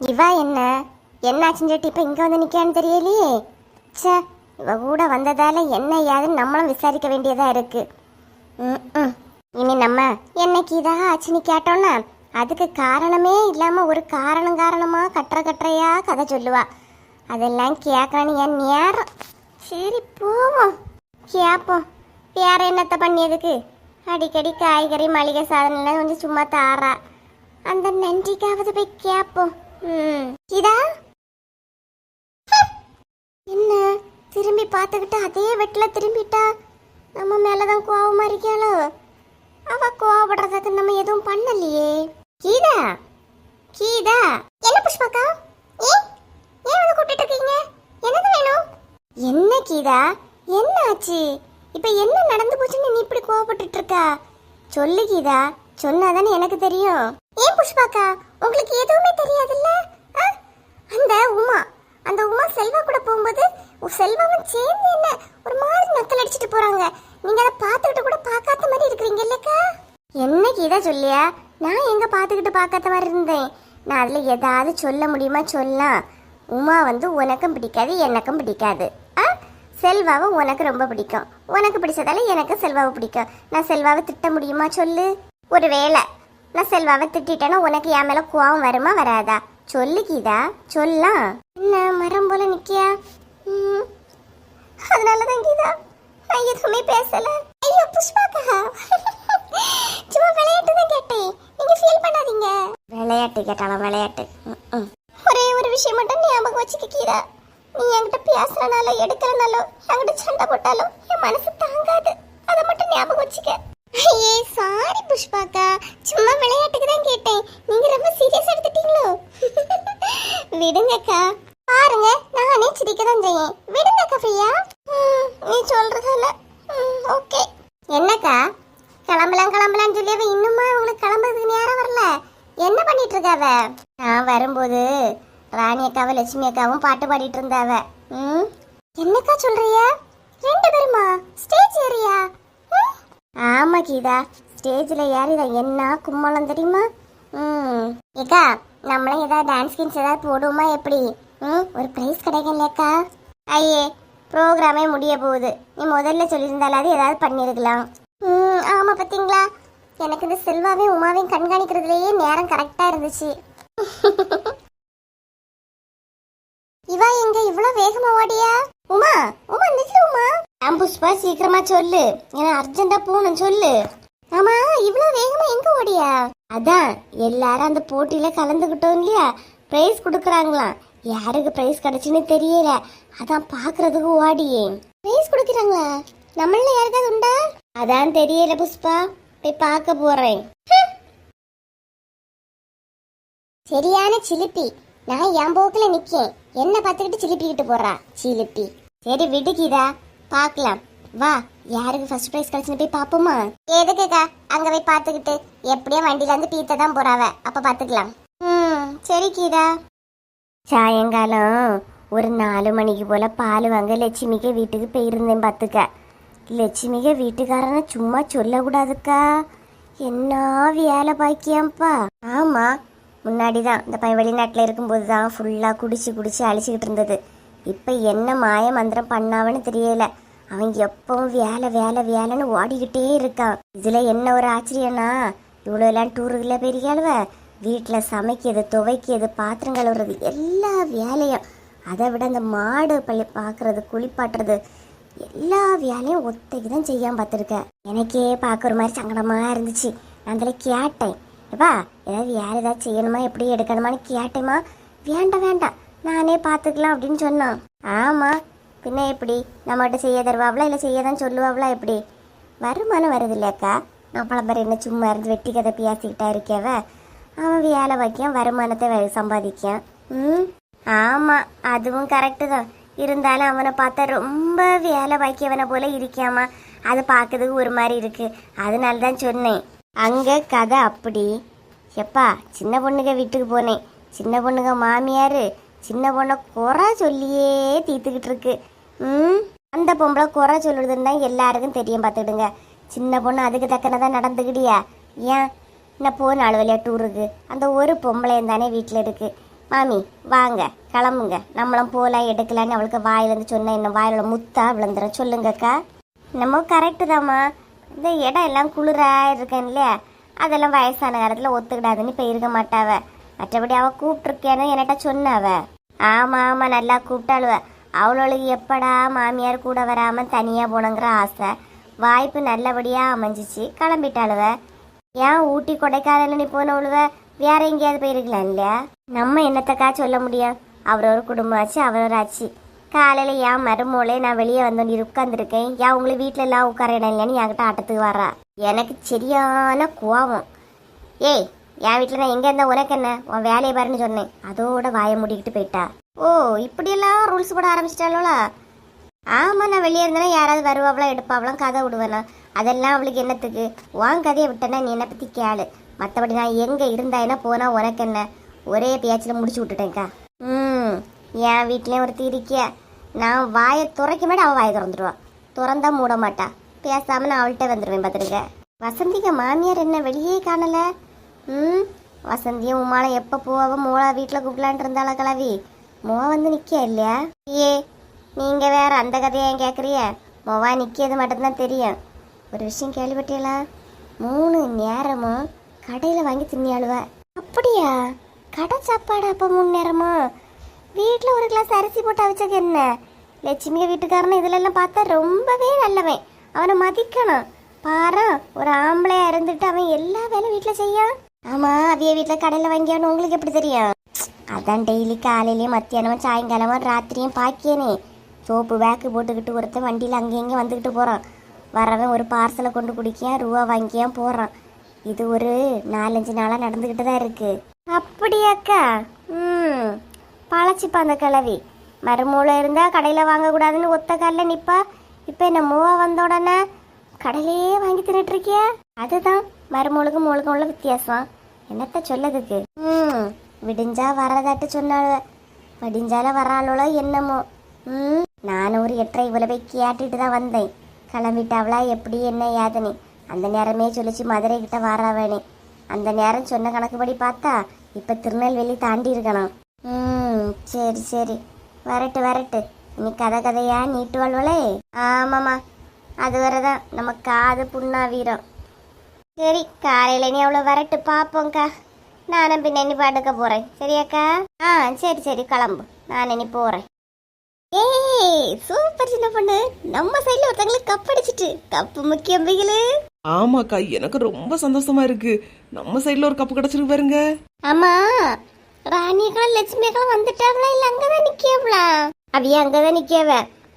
இவா என்ன? என்னாச்சுன்னு சொல்லிட்டு இப்போ இங்கே வந்து நிற்கான்னு தெரியலையே. சே இவ கூட வந்ததால என்ன ஏதுன்னு நம்மளும் விசாரிக்க வேண்டியதாக இருக்குது ம், ம். இனி நம்ம என்னைக்கு இதாக ஆச்சுன்னு கேட்டோன்னா அதுக்கு காரணமே இல்லாமல் ஒரு காரணம் காரணமாக கட்டுற கட்டுறையா கதை சொல்லுவா. அதெல்லாம் கேட்கணும் என் நேரம். சரி போவோம். கேட்போம் வேற என்னத்த பண்ணியதுக்கு? அடிக்கடி காய்கறி மளிகை சாதனம்லாம் கொஞ்சம் சும்மா தாரா. அந்த நன்றிக்காவது போய் கேட்போம் இதா என்ன? திரும்பி பார்த்துக்கிட்டு அதே வெட்டில் திரும்பிட்டா? நம்ம மேலதான் கோவமா இருக்காளோ அவ கோவப்படுறதுக்கு நம்ம எதுவும் பண்ணலையே. கீதா? கீதா? என்ன புஷ்பாக்கா? ஏன் ஏன் வந்து இருக்கீங்க? என்னது வேணும்? என்ன கீதா? என்ன ஆச்சு? இப்ப என்ன நடந்து போச்சுன்னு நீ இப்படி கோவப்பட்டுட்டு இருக்கா? சொல்லு கீதா. சொன்னாதானே எனக்கு தெரியும். ஏன் புஷ்பாக்கா? உங்களுக்கு எதுவுமே தெரியாதுல்ல? ஆ? அந்த உமா அந்த உமா செல்வா கூட போகும்போது உன் செல்வாவும் சேர்ந்து என்ன ஒரு மாதிரி நக்கல் அடிச்சுட்டு போறாங்க. நீங்க அதை பார்த்துக்கிட்டு கூட பார்க்காத மாதிரி இருக்கிறீங்க இல்லக்கா? என்ன கீதா சொல்லியா? நான் எங்க பார்த்துக்கிட்டு பார்க்காத மாதிரி இருந்தேன். நான் அதுல ஏதாவது சொல்ல முடியுமா சொல்லலாம். உமா வந்து உனக்கும் பிடிக்காது எனக்கும் பிடிக்காது. ஆ? செல்வாவை உனக்கு ரொம்ப பிடிக்கும். உனக்கு பிடிச்சதால எனக்கு செல்வாவை பிடிக்கும். நான் செல்வாவை திட்ட முடியுமா சொல்லு? ஒரு வேளை நான் செல்வாவை திட்டிட்டேன்னா உனக்கு என் மேல கோவம் வருமா வராதா? சொல்லு கீதா சொல்லலாம். என்ன மரம் போல நிக்கியா? அதனாலதான் கீதா நான் எதுவுமே பேசல. ஐயோ புஷ்பாக்கா. சும்மா விளையாட்டு தான் கேட்டேன். நீங்க ஃபீல் பண்ணாதீங்க. விளையாட்டு கேட்டாலும் விளையாட்டு? ஒரே ஒரு விஷயம் மட்டும் ஞாபகம் வச்சுக்க கீதா. நீ என்கிட்ட பேசுறனால எடுக்கிறனாலோ என்கிட்ட சண்டை போட்டாலும் என் மனசு தாங்காது. அதை மட்டும் ஞாபகம் வச்சுக்க. ஐயே சாரி புஷ்பாக்கா சும்மா விளையாட்டுக்கு தான் கேட்டேன். நீங்க ரொம்ப சீரியஸ் எடுத்துட்டீங்களோ? விடுங்கக்கா பாருங்க நானே சிரிக்க தான் செய்யேன். விடுங்கக்கா ஃப்ரீயா நீ சொல்றதால. ஓகே என்னக்கா? கிளம்பலாம் கிளம்பலாம்னு சொல்லி அவ இன்னுமா உங்களுக்கு கிளம்புறதுக்கு நேரம் வரல. என்ன பண்ணிட்டு இருக்காவ நான் வரும்போது ராணி அக்காவும் லட்சுமி அக்காவும் பாட்டு பாடிட்டு இருந்தாவ. ம்? என்னக்கா சொல்றிய? ரெண்டு பேருமா? ஸ்டேஜ் ஏறியா? ஆமாம் ஆமா கீதா ஸ்டேஜ்ல ஏறித என்ன கும்மலம் தெரியுமா? ம். ஏக்கா நம்மளும் ஏதாவது டான்ஸ் கிங்ஸ் ஏதாவது போடுவோமா எப்படி? ம் ஒரு ப்ரைஸ் கிடைக்கலையாக்கா ஐயே ப்ரோக்ராமே முடிய போகுது. நீ முதல்ல சொல்லியிருந்தாலாவது ஏதாவது பண்ணியிருக்கலாம். ம் ஆமாம் பார்த்தீங்களா எனக்கு இந்த செல்வாவையும் உமாவையும் கண்காணிக்கிறதுலேயே நேரம் கரெக்டாக இருந்துச்சு. இவா எங்க இவ்வளோ வேகமாக ஓடியா? உமா உமா நில்லு உமா. அம்புஷ்பா சீக்கிரமா சொல்லு. ஏன்னா அர்ஜென்ட்டா போகணும் சொல்லு. ஆமா இவ்வளவு வேகமா எங்க ஓடியா? அதான் எல்லாரும் அந்த போட்டியில கலந்துக்கிட்டோம் இல்லையா? பிரைஸ் கொடுக்கறாங்களாம். யாருக்கு பிரைஸ் கிடைச்சுன்னு தெரியல. அதான் பாக்குறதுக்கு ஓடியே. பிரைஸ் கொடுக்குறாங்களா? நம்மள யாருக்காவது உண்டா? அதான் தெரியல புஷ்பா. போய் பார்க்க போறேன். சரியான சிலிப்பி. நான் என் போக்குல நிக்கேன். என்ன பார்த்துக்கிட்டு சிலிப்பிக்கிட்டு போறா சிலிப்பி. சரி விடுக்கிதா பார்க்கலாம். வா யாருக்கு ஃபர்ஸ்ட் ப்ரைஸ் கிடைச்சுன்னு போய் பார்ப்போமா? எதுக்குக்கா அங்க போய் பார்த்துக்கிட்டு. எப்படியும் வண்டியிலேருந்து பீத்த தான் போறாவ. அப்ப பார்த்துக்கலாம். ம் சரி கீதா. சாயங்காலம் ஒரு நாலு மணிக்கு போல பால் வாங்க லட்சுமிக்கு வீட்டுக்கு போயிருந்தேன் பார்த்துக்க. லட்சுமிக வீட்டுக்காரனை சும்மா சொல்லக்கூடாதுக்கா. என்ன வேலை பாக்கியாம்ப்பா. ஆமா முன்னாடி தான் இந்த பையன் வெளிநாட்டில் இருக்கும்போது தான் ஃபுல்லாக குடிச்சு குடிச்சு அழிச்சுக்கிட்டு இருந்தது. இப்போ என்ன மாய மந்திரம் பண்ணாவன்னு தெரியல. அவன் எப்பவும் வேலை வேலை வேலைன்னு ஓடிக்கிட்டே இருக்கான். இதில் என்ன ஒரு ஆச்சரியன்னா இவ்வளோ எல்லாம் டூருக்குள்ள பெரியாளுவ? வீட்டில் சமைக்கிறது துவைக்கிறது பாத்திரம் கழுவுறது எல்லா வேலையும். அதை விட அந்த மாடு பள்ளி பார்க்குறது குளிப்பாட்டுறது எல்லா வேலையும் ஒத்தைக்கு தான் செய்யாமல் பார்த்துருக்கேன் எனக்கே பார்க்குற மாதிரி சங்கடமாக இருந்துச்சு. நான் அதில் கேட்டேன். எப்பா ஏதாவது வேறு ஏதாவது செய்யணுமா எப்படி எடுக்கணுமான்னு கேட்டேம்மா. வேண்டாம் வேண்டாம். நானே பார்த்துக்கலாம் அப்படின்னு சொன்னான். ஆமாம் பின்ன எப்படி? நம்மகிட்ட செய்ய தருவாங்களா இல்லை செய்ய தான் சொல்லுவாங்களா எப்படி? வருமானம் வருது இல்லையாக்கா நான் பழம்பரம் என்ன சும்மா இருந்து வெட்டி கதை பேசிக்கிட்டா இருக்கேவ? அவன் வேலை வைக்கான் வருமானத்தை சம்பாதிக்கான் ம்? ஆமாம் அதுவும் கரெக்டு தான். இருந்தாலும் அவனை பார்த்தா ரொம்ப வேலை வைக்கவனை போல இருக்காமா அது பார்க்கறதுக்கு ஒரு மாதிரி இருக்கு. அதனால தான் சொன்னேன். அங்கே கதை அப்படி. எப்பா சின்ன பொண்ணுங்க வீட்டுக்கு போனேன். சின்ன பொண்ணுங்க மாமியார் சின்ன பொண்ணை குறை சொல்லியே தீத்துக்கிட்டு இருக்கு ம்? அந்த பொம்பளை குறை சொல்லுறதுன்னு தான் எல்லாருக்கும் தெரியும் பார்த்துடுங்க சின்ன பொண்ணு அதுக்கு தக்கனதான் நடந்துக்கிட்டியா? ஏன்? என்ன போன நாலு வழியா டூருக்கு அந்த ஒரு பொம்பளையும் தானே வீட்டில் இருக்குது மாமி வாங்க கிளம்புங்க. நம்மளும் போகலாம் எடுக்கலான்னு அவளுக்கு வாயிலேருந்து சொன்னேன். இன்னும் வாயில முத்தா விழுந்துடும் சொல்லுங்கக்கா. நம்ம கரெக்டு தாம்மா. இந்த இடம் எல்லாம் குளிராக இருக்கேன் இல்லையா? அதெல்லாம் வயசான காலத்தில் ஒத்துக்கிடாதுன்னு இப்போ இருக்க மாட்டாவ. மற்றபடி அவள் கூப்பிட்டுருக்கேன்னு என்கிட்ட சொன்னாவ. ஆமாம் ஆமாம் நல்லா கூப்பிட்டாளுவ. அவளுக்கு எப்படா மாமியார் கூட வராமல் தனியாக போனங்கிற ஆசை. வாய்ப்பு நல்லபடியாக அமைஞ்சிச்சு கிளம்பிட்டாளுவ. ஏன் ஊட்டி கொடைக்கானல் நீ போனவளுவ? வேற எங்கேயாவது போயிருக்கலாம் இல்லையா? நம்ம என்னத்தக்கா சொல்ல முடியும்? அவர் ஒரு குடும்பம் ஆச்சு அவர் ஆச்சு. காலையில் ஏன் மருமோளே நான் வெளியே வந்து உட்காந்துருக்கேன் ஏன் உங்களை வீட்டில எல்லாம் உட்கார இடம் இல்லைன்னு என்கிட்ட ஆட்டத்துக்கு வர்றா எனக்கு சரியான கோவம். ஏய் என் வீட்டில் நான் எங்கே இருந்தால் உனக்கு என்ன? உன் வேலையை பாருன்னு சொன்னேன். அதோட வாயை மூடிக்கிட்டு போயிட்டா. ஓ இப்படியெல்லாம் ரூல்ஸ் போட ஆரம்பிச்சிட்டாளோலா? ஆமா நான் வெளியே இருந்தேன்னா யாராவது வருவாவலாம் எடுப்பாவலாம் கதை விடுவேனா? அதெல்லாம் அவளுக்கு என்னத்துக்கு? உன் கதையை விட்டேன்னா நீ என்னை பற்றி கேளு. மற்றபடி நான் எங்கே இருந்தா என்ன உனக்கு என்ன? ஒரே பேச்சில் முடிச்சு விட்டுட்டேன்க்கா. ம் என் வீட்லயும் ஒருத்தி இருக்கிய? நான் வாயை துறைக்க மாட்டே அவள் வாயை திறந்துடுவான் திறந்தா மூட மாட்டா. பேசாமல் நான் அவள்கிட்ட வந்துடுவேன் பார்த்துருங்க வசந்திக்கு மாமியார் என்ன வெளியே காணலை? ம்? வசந்தியும் உமால எப்போ போவாவ மோளா வீட்டில் கூப்பிடலான்ட்டு இருந்தாளா கிளவி மோ வந்து நிற்க இல்லையா? ஏ நீங்கள் வேற அந்த கதையை ஏன் கேட்குறிய மோவா நிற்கிறது மட்டும்தான் தெரியும். ஒரு விஷயம் கேள்விப்பட்டீங்களா? மூணு நேரமும் கடையில் வாங்கி தின்னியாளுவ. அப்படியா? கடை சாப்பாடு அப்போ மூணு நேரமா? வீட்டில் ஒரு கிளாஸ் அரிசி போட்டு அவிச்சது என்ன? லட்சுமிய வீட்டுக்காரன் இதுல எல்லாம் பார்த்தா ரொம்பவே நல்லவன். அவனை மதிக்கணும். பாரு ஒரு ஆம்பளையா இருந்துட்டு அவன் எல்லா வேலையும் வீட்டில் செய்யான் ஆமா அவிய வீட்டில் கடையில் வாங்கியான்னு உங்களுக்கு எப்படி தெரியும்? அதான் டெய்லி காலையிலயும் மத்தியானமும் சாயங்காலமும் ராத்திரியும் பாக்கியனே. சோப்பு பேக்கு போட்டுக்கிட்டு ஒருத்தன் வண்டியில் அங்கேயும் இங்கேயும் வந்துக்கிட்டு போகிறான் வரவன் ஒரு பார்சலை கொண்டு குடிக்கியா ரூபா வாங்கியான் போகிறான் இது ஒரு நாலஞ்சு நாளாக நடந்துக்கிட்டு தான் இருக்கு. அப்படியாக்கா? ம் பழச்சிப்பா அந்த கிளவி மறுமூளை இருந்தால் கடையில் வாங்கக்கூடாதுன்னு ஒத்த காலில் நிற்பா இப்போ என்ன மூவா வந்த உடனே கடலையே வாங்கி தின்னுட்டு இருக்கியா அதுதான் மறுமூளுக்கும் மூளுக்கும் உள்ள வித்தியாசம். என்னத்த சொல்லதுக்கு? ம் விடிஞ்சா வரதாட்டு சொன்னாள். விடிஞ்சால வராளோ என்னமோ. ம் நானும் ஒரு எட்டரை இவ்வளோ போய் கேட்டுட்டு தான் வந்தேன். கிளம்பிட்டாவளா எப்படி என்ன ஏதனி அந்த நேரமே சொல்லிச்சு மதுரை கிட்ட வாராவேனே அந்த நேரம் சொன்ன கணக்குப்படி பார்த்தா இப்போ திருநெல்வேலி தாண்டி இருக்கணும். ம் சரி சரி. வரட்டு வரட்டு. இனி கதை கதையா நீட்டு வாழ்வளே? ஆமாம்மா. அது வரதான் நம்ம காது புண்ணா வீரம் சரி காலையில நீ அவ்வளோ வரட்டு பார்ப்போங்க்கா நானும் பின்ன இனி படுக்க போறேன். சரியாக்கா? ஆ சரி சரி கிளம்பு. நான் இனி போறேன். ஏய் சூப்பர் சின்ன பொண்ணு. நம்ம சைடுல ஒருத்தங்களுக்கு கப் அடிச்சிட்டு கப்பு முக்கியம் பிகிலு ஆமாக்கா எனக்கு ரொம்ப சந்தோஷமா இருக்கு. நம்ம சைடுல ஒரு கப்பு கிடைச்சிருக்கு பாருங்க. ஆமா ராணியக்கா லட்சுமி அக்கா வந்துட்டாங்களா இல்ல அங்கதான் நிக்கவளா அவிய அங்கதான் நிக்கவ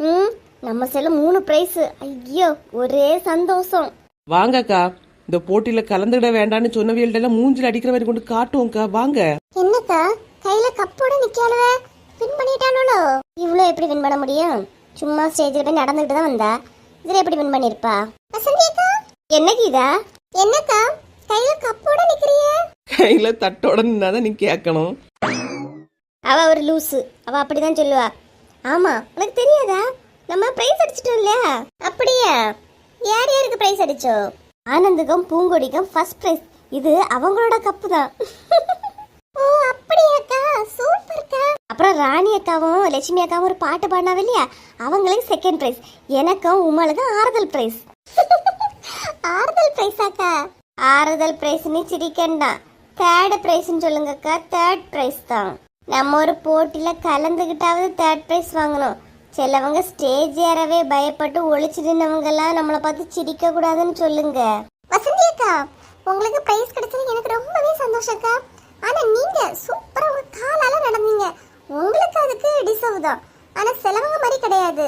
ம்? நம்ம சைடுல மூணு பிரைஸ் ஐயோ ஒரே சந்தோஷம். வாங்கக்கா இந்த போட்டியில கலந்துட வேண்டாம்னு சொன்னவியல்ட்ட எல்லாம் மூஞ்சில அடிக்கிற மாதிரி கொண்டு காட்டுவோம்க்கா. வாங்க. என்னக்கா கையில கப்போட நிக்காளுவ வின் பண்ணிட்டாளோ இவ்ளோ எப்படி வின் பண்ண முடியும்? சும்மா ஸ்டேஜ்ல போய் நடந்துகிட்டு தான் வந்தா. இதுல எப்படி வின் பண்ணிருப்பா? வசந்தி அக்கா என்ன கீதா என்னக்கா கையில கப்போட நிக்கிறிய? கையில தட்டோட நின்னாதான் நீ கேட்கணும். அவ ஒரு லூசு. அவ அப்படிதான் சொல்லுவா. ஆமா உனக்கு தெரியாதா? நம்ம பிரைஸ் அடிச்சிட்டோம் இல்லையா? அப்படியா? யார் யாருக்கு பிரைஸ் அடிச்சோம் ஆனந்துக்கும் பூங்கொடிக்கும் ஃபர்ஸ்ட் பிரைஸ் இது அவங்களோட கப்பு தான். ஓ அப்படியாக்கா சூப்பர்க்கா அப்புறம் ராணி அக்காவும் லட்சுமி அக்காவும் ஒரு பாட்டு பாடினாவே இல்லையா? அவங்களுக்கு செகண்ட் பிரைஸ் எனக்கும் உமாளுக்கும் ஆறுதல் பிரைஸ் ஆறுதல் பிரைஸாக்கா ஆறுதல் பிரைஸ்னு சிரிக்கண்டா. தேர்ட் பிரைஸ்னு சொல்லுங்கக்கா தேர்ட் பிரைஸ் தான். நம்ம ஒரு போட்டியில் கலந்துக்கிட்டாவது தேர்ட் பிரைஸ் வாங்கணும். சிலவங்க ஸ்டேஜ் ஏறவே பயப்பட்டு ஒளிச்சு எல்லாம் நம்மளை பார்த்து சிரிக்க கூடாதுன்னு சொல்லுங்க. வசந்தி அக்கா உங்களுக்கு பிரைஸ் கிடைச்சது எனக்கு ரொம்பவே சந்தோஷம் அக்கா. ஆனா நீங்க சூப்பரா உங்க காலால நடந்தீங்க. உங்களுக்கு அதுக்கு டிசர்வ் தான். ஆனா சிலவங்க மாதிரி கிடையாது.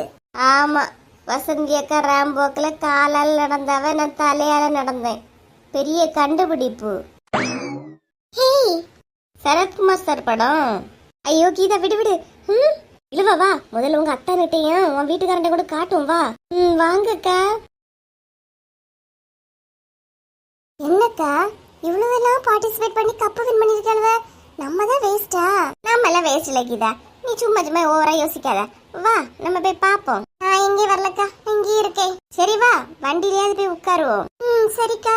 ஆமா வசந்தி அக்கா ராம்போக்கில் காலால் நடந்தாவ நான் தலையால நடந்தேன். பெரிய கண்டுபிடிப்பு. சரத்குமார் சார் படம். ஐயோ கீதா விடு விடு. ம் இல்லவா வா. முதல்ல உங்க அத்தை நட்டையும் உன் வீட்டுக்காரண்ட கூட காட்டும் வா. ம் வாங்கக்கா. என்னக்கா? இவ்வளவுதெல்லாம் பார்ட்டிசிபேட் பண்ணி கப்பு வின் பண்ணிருக்காளுவ நம்ம தான் வேஸ்டா நம்ம எல்லாம் வேஸ்ட் இல்ல கீதா. நீ சும்மா சும்மா ஓவரா யோசிக்காத. வா நம்ம போய் பாப்போம் நான் எங்கே வரலக்கா. இங்கே இருக்கேன். சரி வா. வண்டியிலேயாவது போய் உட்காருவோம். ம் சரிக்கா.